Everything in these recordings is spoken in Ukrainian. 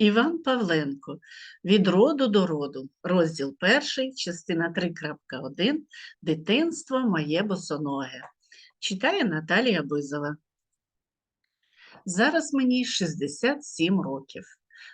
Іван Павленко Від роду до роду, розділ перший, частина 3.1 Дитинство моє босоноге. Читає Наталія Бизова. Зараз мені 67 років.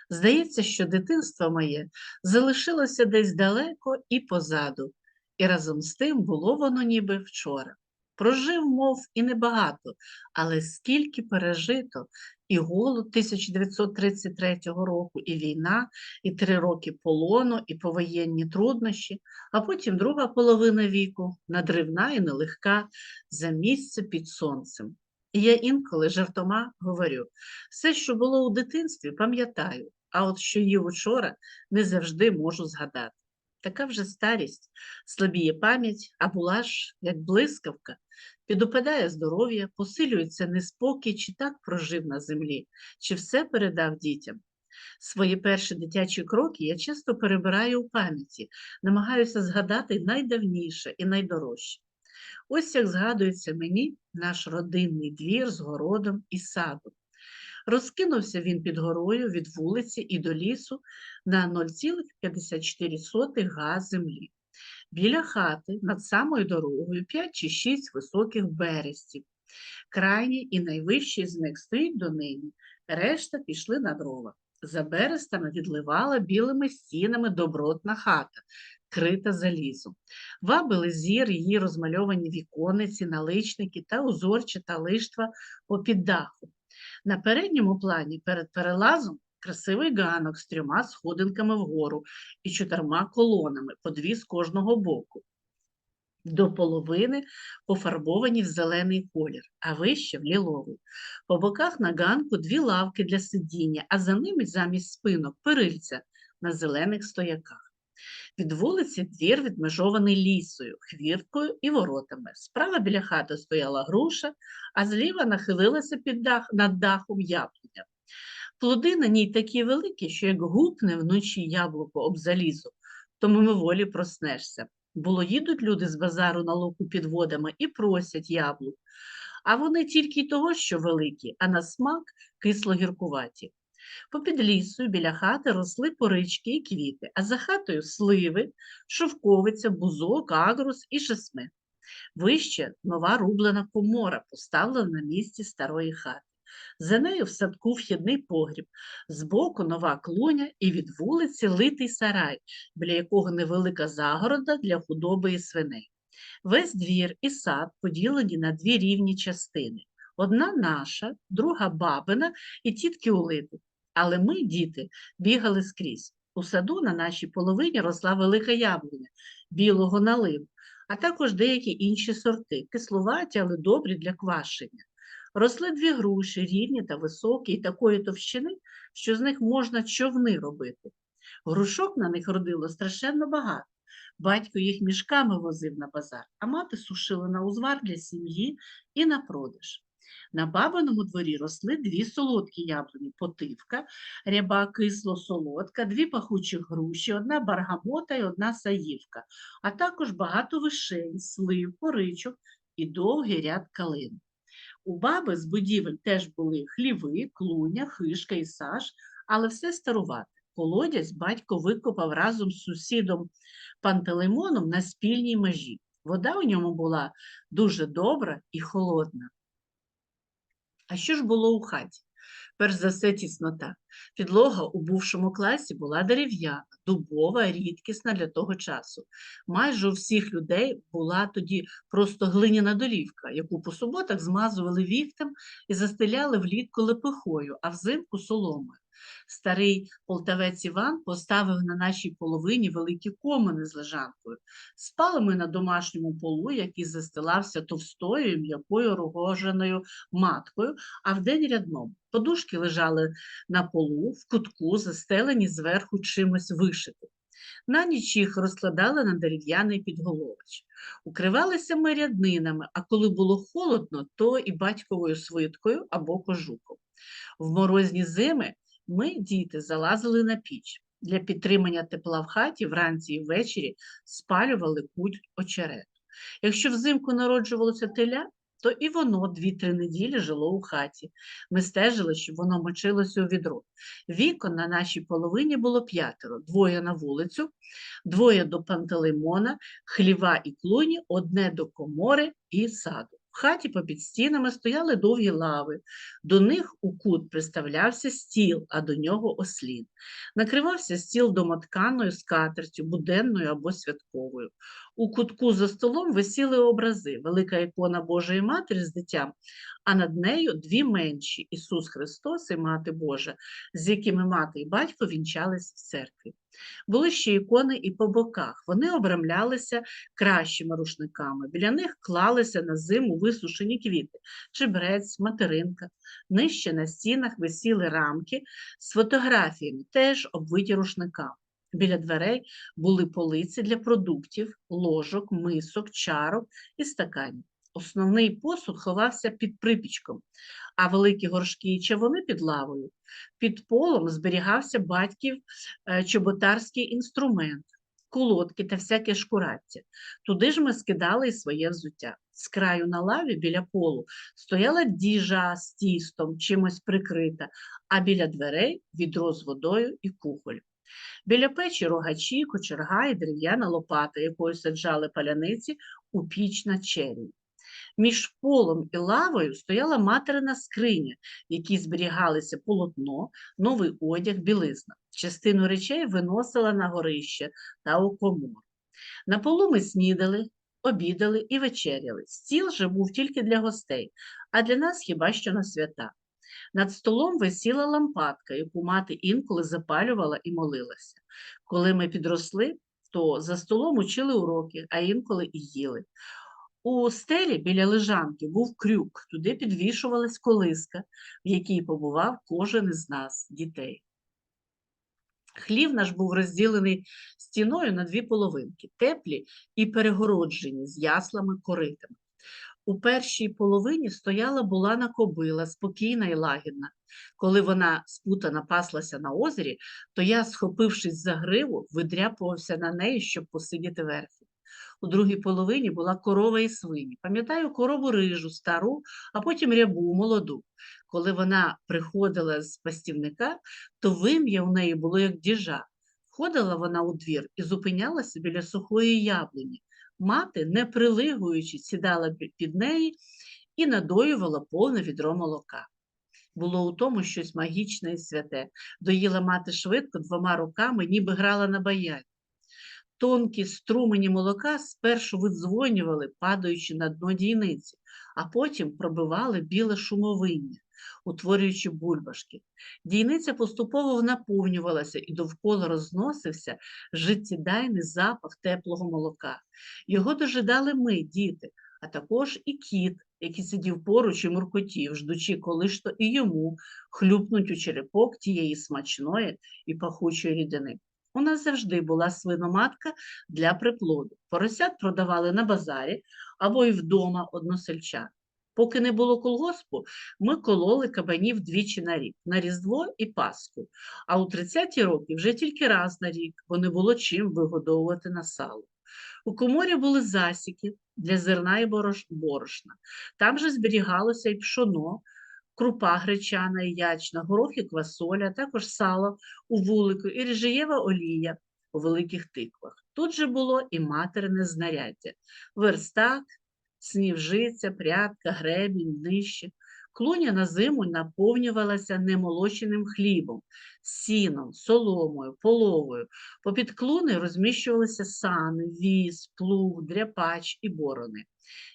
Здається, що дитинство моє залишилося десь далеко і позаду, і разом з тим було воно ніби вчора. Прожив, мов, і небагато, але скільки пережито, і голод 1933 року, і війна, і три роки полону, і повоєнні труднощі, а потім друга половина віку, надривна і нелегка, за місце під сонцем. І я інколи жартома говорю, все, що було у дитинстві, пам'ятаю, а от що їв учора, не завжди можу згадати. Така вже старість, слабіє пам'ять, а була ж, як блискавка, підопадає здоров'я, посилюється неспокій, чи так прожив на землі, чи все передав дітям. Свої перші дитячі кроки я часто перебираю у пам'яті, намагаюся згадати найдавніше і найдорожче. Ось як згадується мені наш родинний двір з городом і садом. Розкинувся він під горою від вулиці і до лісу на 0,54 га землі. Біля хати над самою дорогою 5 чи 6 високих берестів. Крайній і найвищий з них стоїть донині, решта пішли на дрова. За берестами відливала білими стінами добротна хата, крита залізом. Вабили зір її розмальовані вікониці, наличники та узорчата лиштва попід дахом. На передньому плані перед перелазом красивий ганок з трьома сходинками вгору і чотирма колонами, по дві з кожного боку. До половини пофарбовані в зелений колір, а вище в ліловий. По боках на ганку дві лавки для сидіння, а за ними замість спинок перильця на зелених стояках. Від вулиці двір відмежований лісою, хвірткою і воротами. Справа біля хати стояла груша, а зліва нахилилася під дах, над дахом яблуня. Плоди на ній такі великі, що як гупне вночі яблуко об залізо, то мимоволі проснешся. Було їдуть люди з базару на луку під водами і просять яблук. А вони тільки й того, що великі, а на смак кисло-гіркуваті. Попід лісою біля хати росли порички і квіти, а за хатою сливи, шовковиця, бузок, агрус і шесме. Вище нова рублена комора, поставлена на місці старої хати. За нею в садку вхідний погріб, збоку нова клуня і від вулиці литий сарай, біля якого невелика загорода для худоби і свиней. Весь двір і сад поділені на дві рівні частини. Одна наша, друга бабина і тітки улити. Але ми, діти, бігали скрізь. У саду на нашій половині росла велика яблуня білого наливу, а також деякі інші сорти, кисловаті, але добрі для квашення. Росли дві груші, рівні та високі, і такої товщини, що з них можна човни робити. Грушок на них родило страшенно багато. Батько їх мішками возив на базар, а мати сушила на узвар для сім'ї і на продаж. На бабиному дворі росли дві солодкі яблуні потивка, ряба кисло-солодка, дві пахучі груші, одна баргамота і одна саївка, а також багато вишень, слив, поричок і довгий ряд калин. У баби з будівель теж були хліви, клуня, хишка і саж, але все старувате. Колодязь батько викопав разом з сусідом Пантелеймоном на спільній межі. Вода у ньому була дуже добра і холодна. А що ж було у хаті? Перш за все тіснота. Підлога у бувшому класі була дерев'яна, дубова, рідкісна для того часу. Майже у всіх людей була тоді просто глиняна долівка, яку по суботах змазували віхтем і застеляли влітку лепихою, а взимку соломою. Старий полтавець Іван поставив на нашій половині великі комини з лежанкою. Спали ми на домашньому полу, який застилався товстою м'якою рогоженою маткою, а вдень рядном. Подушки лежали на полу, в кутку, застелені зверху чимось вишитим. На ніч їх розкладали на дерев'яний підголович. Укривалися ми ряднинами, а коли було холодно, то і батьковою свиткою або кожуком. В морозні зими ми, діти, залазили на піч. Для підтримання тепла в хаті вранці і ввечері спалювали куть очерету. Якщо взимку народжувалося теля, то і воно дві-три неділі жило у хаті. Ми стежили, щоб воно мочилося у відро. Вікон на нашій половині було п'ятеро, двоє на вулицю, двоє до Пантелеймона, хліва і клуні, одне до комори і саду. Хаті попід стінами стояли довгі лави. До них у кут приставлявся стіл, а до нього ослін. Накривався стіл домотканою скатертю, буденною або святковою. У кутку за столом висіли образи, велика ікона Божої Матері з дитям, а над нею дві менші Ісус Христос і Мати Божа, з якими мати і батько вінчались в церкві. Були ще ікони і по боках. Вони обрамлялися кращими рушниками. Біля них клалися на зиму висушені квіти, чебрець, материнка. Нижче на стінах висіли рамки з фотографіями, теж обвиті рушниками. Біля дверей були полиці для продуктів, ложок, мисок, чарок і стаканів. Основний посуд ховався під припічком, а великі горшки і чавуни під лавою. Під полом зберігався батьків е, чоботарський інструмент, колодки та всяке шкураття. Туди ж ми скидали і своє взуття. З краю на лаві біля полу стояла діжа з тістом, чимось прикрита, а біля дверей відро з водою і кухоль. Біля печі рогачі, кочерга і дерев'яна лопата, якою саджали паляниці у піч на черві. Між полом і лавою стояла материна скриня, в якій зберігалися полотно, новий одяг, білизна. Частину речей виносила на горище та у комору. На полу ми снідали, обідали і вечеряли. Стіл же був тільки для гостей, а для нас хіба що на свята. Над столом висіла лампадка, яку мати інколи запалювала і молилася. Коли ми підросли, то за столом учили уроки, а інколи і їли. У стелі біля лежанки був крюк, туди підвішувалась колиска, в якій побував кожен із нас, дітей. Хлів наш був розділений стіною на дві половинки, теплі і перегороджені з яслами коритами. У першій половині стояла булана кобила, спокійна і лагідна. Коли вона спутана паслася на озері, то я, схопившись за гриву, видряпувався на неї, щоб посидіти верхи. У другій половині була корова і свині. Пам'ятаю корову рижу, стару, а потім рябу, молоду. Коли вона приходила з пастівника, то вим'я у неї було як діжа. Входила вона у двір і зупинялася біля сухої яблуні. Мати, не прилигуючи, сідала під неї і надоювала повне відро молока. Було у тому щось магічне і святе. Доїла мати швидко двома руками, ніби грала на баяні. Тонкі струмені молока спершу видзвонювали, падаючи на дно дійниці, а потім пробивали біле шумовиння, утворюючи бульбашки. Дійниця поступово наповнювалася і довкола розносився життєдайний запах теплого молока. Його дожидали ми, діти, а також і кіт, який сидів поруч і муркотів, ждучи, коли ж то і йому хлюпнуть у черепок тієї смачної і пахучої рідини. У нас завжди була свиноматка для приплоду. Поросят продавали на базарі або й вдома односельчан. Поки не було колгоспу, ми кололи кабанів двічі на рік на Різдво і Пасху. А у 30-ті роки вже тільки раз на рік, бо не було чим вигодовувати на сало. У коморі були засіки для зерна і борошна. Там же зберігалося і пшоно, крупа гречана і ячна, горох і квасоля, також сало у вулику і ріжеєва олія у великих тиквах. Тут же було і материне знаряддя, верстак, снівжиця, прядка, гребінь, нижче. Клуня на зиму наповнювалася немолоченим хлібом, сіном, соломою, половою. Попід клуни розміщувалися сани, віз, плуг, дряпач і борони.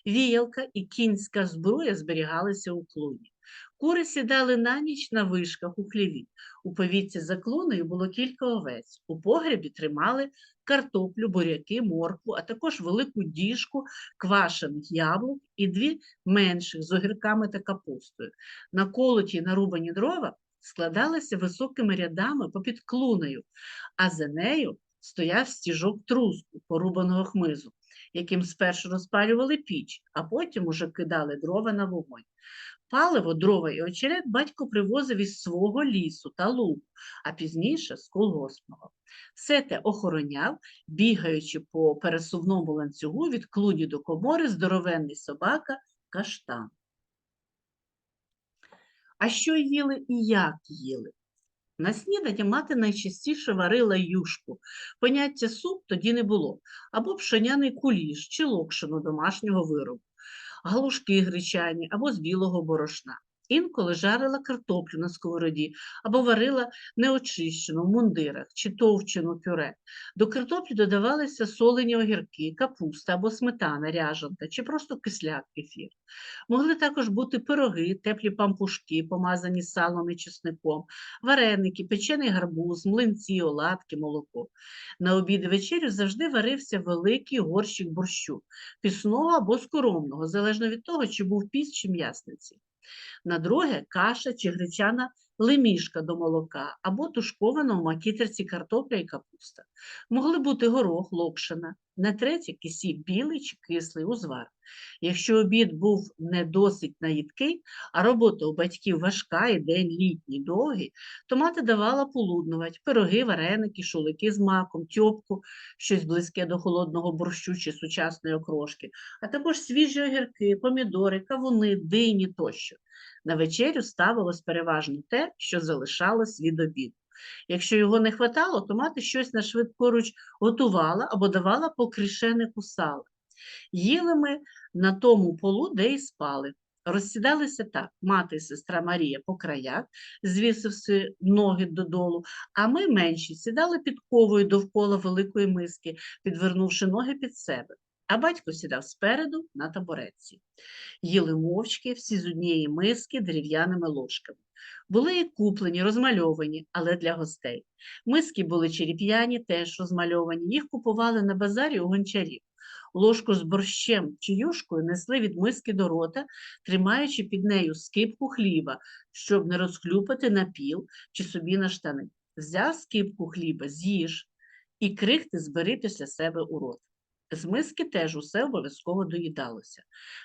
Віялка і кінська зброя зберігалися у клуні. Кури сідали на ніч на вишках у хліві. У повітці за клуною було кілька овець. У погребі тримали картоплю, буряки, моркву, а також велику діжку квашених яблук і дві менших з огірками та капустою. На колоті нарубані дрова складалися високими рядами попід клунею, а за нею стояв стіжок труску, порубаного хмизу, яким спершу розпалювали піч, а потім уже кидали дрова на вогонь. Паливо, дрова і очерет батько привозив із свого лісу та луку, а пізніше з колгоспного. Все те охороняв, бігаючи по пересувному ланцюгу від клуні до комори здоровенний собака каштан. А що їли і як їли? На снідання мати найчастіше варила юшку. Поняття суп тоді не було, або пшеняний куліш чи локшину домашнього виробу, галушки гречані або з білого борошна. Інколи жарила картоплю на сковороді або варила неочищену в мундирах чи товчену пюре. До картоплі додавалися солені огірки, капуста або сметана, ряжанка чи просто кисляк кефір. Могли також бути пироги, теплі пампушки, помазані салом і чесником, вареники, печений гарбуз, млинці, оладки, молоко. На обід і вечерю завжди варився великий горщик борщу, пісного або скоромного, залежно від того, чи був піс чи м'ясниці. На друге каша чи гречана лемішка до молока або тушкована в макітерці картопля і капуста. Могли бути горох, локшина. На третє кисів білий чи кислий узвар. Якщо обід був не досить наїдкий, а робота у батьків важка і день літній довгий, то мати давала полуднувати пироги, вареники, шулики з маком, тьопку, щось близьке до холодного борщу чи сучасної окрошки, а також свіжі огірки, помідори, кавуни, дині тощо. На вечерю ставилось переважно те, що залишалось від обіду. Якщо його не хватало, то мати щось на швидкоруч готувала або давала покришенику сала. Їли ми на тому полу, де й спали. Розсідалися так: мати і сестра Марія по краях, звісивши ноги додолу, а ми менші сідали підковою довкола великої миски, підвернувши ноги під себе. А батько сідав спереду на табуретці. Їли мовчки, всі з однієї миски дерев'яними ложками. Були і куплені, розмальовані, але для гостей. Миски були череп'яні, теж розмальовані, їх купували на базарі у гончарів. Ложку з борщем чи юшкою несли від миски до рота, тримаючи під нею скипку хліба, щоб не розхлюпати на піл чи собі на штани. Взяв скипку хліба, з'їж і крихти збери після себе у рот. З миски теж усе обов'язково доїдалося.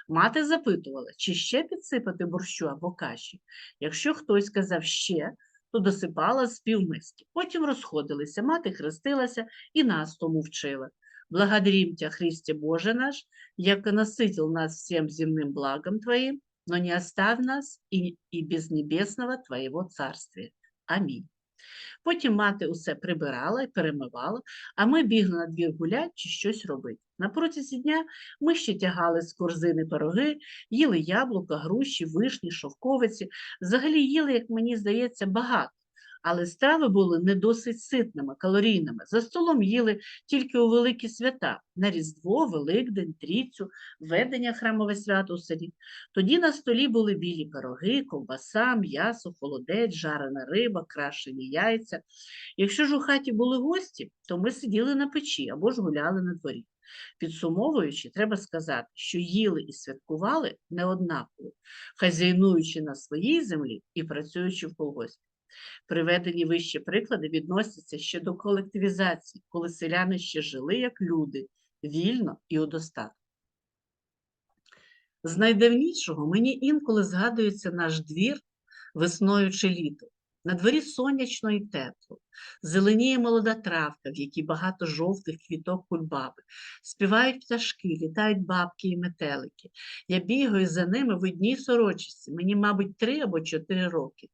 Мати запитувала, чи ще підсипати борщу або каші. Якщо хтось казав ще, то досипала з півмиски. Потім розходилися, мати хрестилася і нас тому вчила. Благодарим Тя, Христе Боже наш, яко насытил нас всем земным благом Твоим, но не оставь нас и, і без небесного Твоего царствия. Амінь. Потім мати усе прибирала і перемивала, а ми бігли на двір гулять чи щось робити. На протязі дня ми ще тягали з корзини пироги, їли яблука, груші, вишні, шовковиці. Взагалі їли, як мені здається, багато. Але страви були не досить ситними, калорійними. За столом їли тільки у великі свята на Різдво, Великдень, Трійцю, ведення храмове свято у селі. Тоді на столі були білі пироги, ковбаса, м'ясо, холодець, жарена риба, крашені яйця. Якщо ж у хаті були гості, то ми сиділи на печі або ж гуляли на дворі. Підсумовуючи, треба сказати, що їли і святкували не однаково, хазяйнуючи на своїй землі і працюючи в колгоспі. Приведені вище приклади відносяться ще до колективізації, коли селяни ще жили як люди, вільно і у достатку. З найдавнішого мені інколи згадується наш двір весною чи літом. На дворі сонячно і тепло, зеленіє молода травка, в якій багато жовтих квіток кульбаби, співають пташки, літають бабки і метелики. Я бігаю за ними в одній сорочці, мені, мабуть, три або чотири роки.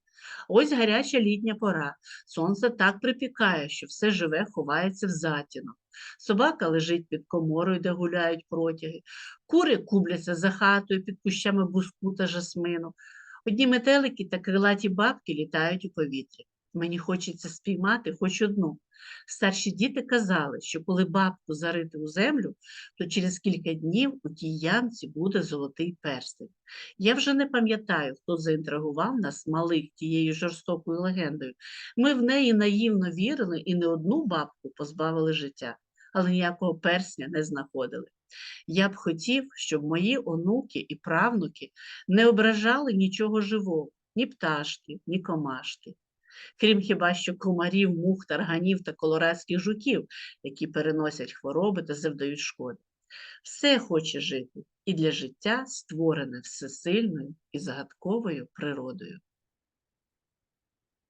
Ось гаряча літня пора. Сонце так припікає, що все живе ховається в затінок. Собака лежить під коморою, де гуляють протяги, кури кубляться за хатою під кущами буску та жасмину. Одні метелики та крилаті бабки літають у повітрі. Мені хочеться спіймати хоч одну. Старші діти казали, що коли бабку зарити у землю, то через кілька днів у тій ямці буде золотий перстень. Я вже не пам'ятаю, хто заінтригував нас малих тією жорстокою легендою. Ми в неї наївно вірили і не одну бабку позбавили життя, але ніякого персня не знаходили. Я б хотів, щоб мої онуки і правнуки не ображали нічого живого, ні пташки, ні комашки. Крім хіба що комарів, мух, тарганів та колорадських жуків, які переносять хвороби та завдають шкоди. Все хоче жити, і для життя створене всесильною і загадковою природою.